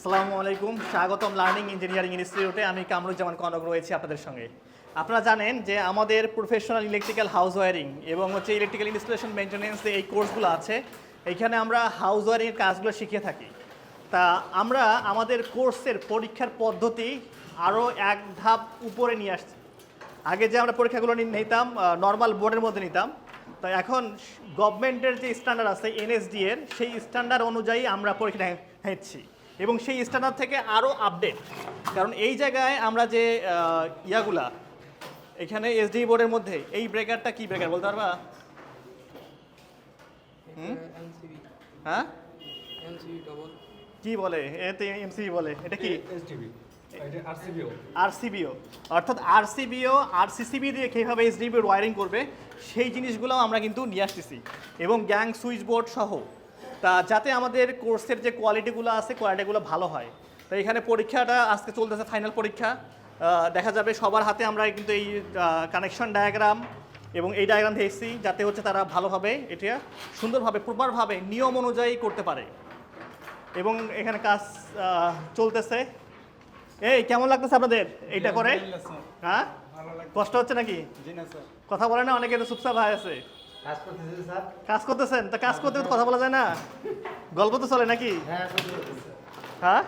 আসসালামু আলাইকুম। স্বাগতম লার্নিং ইঞ্জিনিয়ারিং ইনস্টিটিউটে আমি কামরুজ্জামান কনক রয়েছি আপনাদের সঙ্গে। আপনারা জানেন যে আমাদের প্রফেশনাল ইলেকট্রিক্যাল হাউস ওয়ারিং এবং হচ্ছে ইলেকট্রিক্যাল ইনস্টলেশন মেনটেন্যান্স এই কোর্সগুলো আছে। এখানে আমরা হাউস ওয়ারিংয়ের কাজগুলো শিখে থাকি। তা আমরা আমাদের কোর্সের পরীক্ষার পদ্ধতি আরও এক ধাপ উপরে নিয়ে আসছি। আগে যে আমরা পরীক্ষাগুলো নিতাম নর্মাল বোর্ডের মধ্যে নিতাম, তো এখন গভর্নমেন্টের যে স্ট্যান্ডার্ড আছে এনএসডি এর সেই স্ট্যান্ডার্ড অনুযায়ী আমরা পরীক্ষা নিচ্ছি। এবং সেই স্ট্যান্ডার্ড থেকে আরও আপডেট কারণ এই জায়গায় আমরা যে ইয়াগুলা এখানে এসডি বোর্ডের মধ্যে এই ব্রেকারটা কি ব্রেকার বলতে পারবা? হ্যাঁ? কি বলে? এতে এমসিবি বলে। এটা কি? এসটিভি আরসিবিও অর্থাৎ আরসিবিও আরসিসিবি দিয়ে কীভাবে এইচডিবি ওয়ারিং করবে সেই জিনিসগুলো আমরা কিন্তু নিয়ে আসতেছি। এবং গ্যাং সুইচ বোর্ড সহ তা যাতে আমাদের কোর্সের যে কোয়ালিটিগুলো আছে কোয়ালিটিগুলো ভালো হয়। তো এখানে পরীক্ষাটা আজকে চলতেছে ফাইনাল পরীক্ষা। দেখা যাবে সবার হাতে আমরা কিন্তু এই কানেকশন ডায়াগ্রাম এবং এই ডায়াগ্রাম দেখছি যাতে হচ্ছে তারা ভালোভাবে এটা সুন্দরভাবে প্রপারভাবে নিয়ম অনুযায়ী করতে পারে। এবং এখানে কাজ চলতেছে। এই কেমন লাগতেছে আপনাদের এইটা করে? হ্যাঁ? কষ্ট হচ্ছে নাকি? কথা বলে না অনেকে তো চুপচাপ হয়ে আছে। কাজ করতেছেন? তা কাজ করতে করতে কথা বলা যায় না? গল্প তো চলে নাকি? হ্যাঁ হ্যাঁ?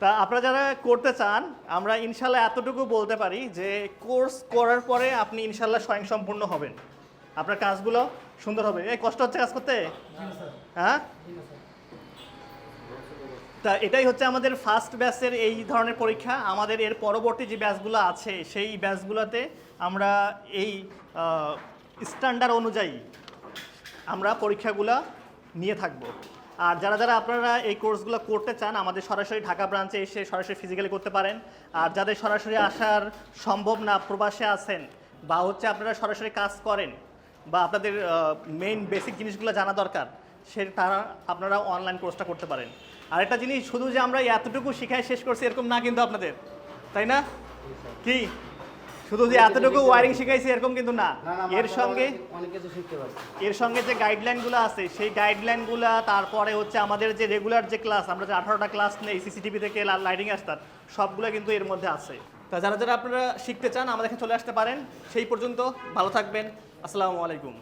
তা আপনারা যারা করতে চান আমরা ইনশাল্লাহ এতটুকু বলতে পারি যে কোর্স করার পরে আপনি ইনশাল্লাহ স্বয়ংসম্পূর্ণ হবেন। আপনার কাজগুলো সুন্দর হবে। এই কষ্ট হচ্ছে কাজ করতে? হ্যাঁ? তা এটাই হচ্ছে আমাদের ফার্স্ট ব্যাচের এই ধরনের পরীক্ষা। আমাদের এর পরবর্তী যে ব্যাচগুলো আছে সেই ব্যাচগুলোতে আমরা এই স্ট্যান্ডার্ড অনুযায়ী আমরা পরীক্ষাগুলো নিয়ে থাকব। আর যারা যারা আপনারা এই কোর্সগুলো করতে চান, আমাদের সরাসরি ঢাকা ব্রাঞ্চে এসে সরাসরি ফিজিক্যালি করতে পারেন। আর যাদের সরাসরি আসার সম্ভব না, প্রবাসে আছেন বা হচ্ছে আপনারা সরাসরি কাজ করেন বা আপনাদের মেইন বেসিক জিনিসগুলো জানা দরকার, সে তারা আপনারা অনলাইন কোর্সটা করতে পারেন। আর একটা জিনিস, শুধু যে আমরা এতটুকু শিখাই শেষ করছি এরকম না কিন্তু আপনাদের, তাই না? কি? শুধু যে এতটুকু ওয়ারিং শিখাইছি এরকম কিন্তু না। এর সঙ্গে এর সঙ্গে যে গাইডলাইনগুলো আছে সেই গাইডলাইনগুলো তারপরে হচ্ছে আমাদের যে রেগুলার যে ক্লাস আমরা যে আঠারোটা ক্লাস নেই সিসিটিভি থেকে লাইটিং আসতাম সবগুলো কিন্তু এর মধ্যে আছে। তা যারা যারা আপনারা শিখতে চান আমাদের এখানে চলে আসতে পারেন। সেই পর্যন্ত ভালো থাকবেন। আসসালামু আলাইকুম।